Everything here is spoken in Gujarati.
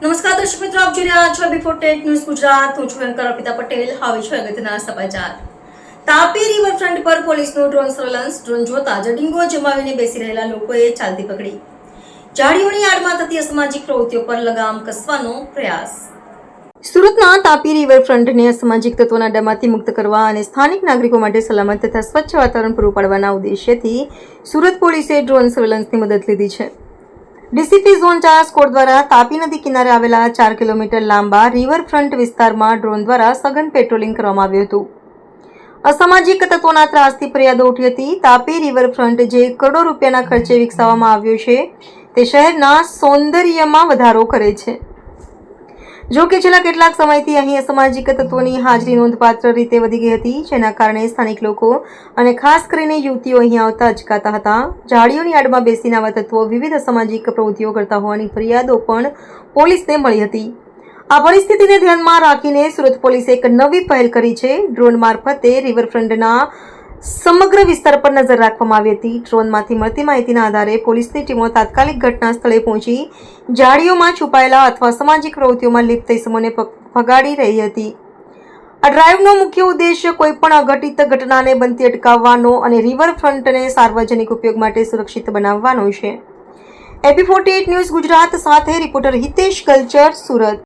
દર્શક મિત્રો, આપ જોઈ રહ્યા છો બિફોર ટેક ન્યૂઝ ગુજરાત. હું છું એન્કર અર્પિતા પટેલ. હવે છે અગત્યના સમાચાર. તાપી રિવરફ્રન્ટ પર પોલીસનું ડ્રોન સર્વેલન્સ ડ્રોન જોતા જડિંગો જમાવીને બેસી રહેલા લોકોએ ચાલતી પકડી. જાળીઓની આડમાં થતી અસામાજિક પ્રવૃત્તિઓ પર લગામ કસવાનો પ્રયાસ. સુરતના તાપી રિવરફ્રન્ટને અસામાજિક તત્વોના ડમાથી મુક્ત કરવા અને સ્થાનિક નાગરિકો માટે સલામત તથા સ્વચ્છ વાતાવરણ પૂરું પાડવાના ઉદ્દેશ્યથી સુરત પોલીસે ડ્રોન સર્વેલન્સની મદદ લીધી છે. ડીસીપી ઝોન ચાર સ્કોડ દ્વારા તાપી નદી કિનારે આવેલા ચાર કિલોમીટર લાંબા રિવરફ્રન્ટ વિસ્તારમાં ડ્રોન દ્વારા સઘન પેટ્રોલિંગ કરવામાં આવ્યું હતું. અસામાજિક તત્વોના ત્રાસથી ફરિયાદો ઉઠી હતી. તાપી રિવરફ્રન્ટ જે કરોડો રૂપિયાના ખર્ચે વિકસાવવામાં આવ્યો છે, તે શહેરના સૌંદર્યમાં વધારો કરે છે. જો કે છેલ્લા કેટલાક સમયથી અહીં અસામાજિક તત્વોની હાજરી નોંધપાત્ર રીતે વધી ગઈ હતી, જેના કારણે સ્થાનિક લોકો અને ખાસ કરીને યુવતીઓ અહીં આવતા અચકાતા હતા. ઝાડીઓની આડમાં બેસીને આવા તત્વો વિવિધ અસામાજિક પ્રવૃત્તિઓ કરતા હોવાની ફરિયાદો પણ પોલીસને મળી હતી. આ પરિસ્થિતિને ધ્યાનમાં રાખીને સુરત પોલીસે એક નવી પહેલ કરી છે. ડ્રોન મારફતે રિવરફ્રન્ટના સમગ્ર વિસ્તાર પર નજર રાખવામાં આવી હતી. ડ્રોનમાંથી મળતી માહિતીના આધારે પોલીસની ટીમો તાત્કાલિક ઘટના સ્થળે પહોંચી, જાળીઓમાં છુપાયેલા અથવા સામાજિક પ્રવૃત્તિઓમાં લિપ્ત ઇસમોને ભગાડી રહી હતી. આ ડ્રાઈવનો મુખ્ય ઉદ્દેશ્ય કોઈપણ અઘટિત ઘટનાને બનતી અટકાવવાનો અને રિવરફ્રન્ટને સાર્વજનિક ઉપયોગ માટે સુરક્ષિત બનાવવાનો છે. એપી ફોર્ટી ન્યૂઝ ગુજરાત સાથે રિપોર્ટર હિતેશ કલ્ચર સુરત.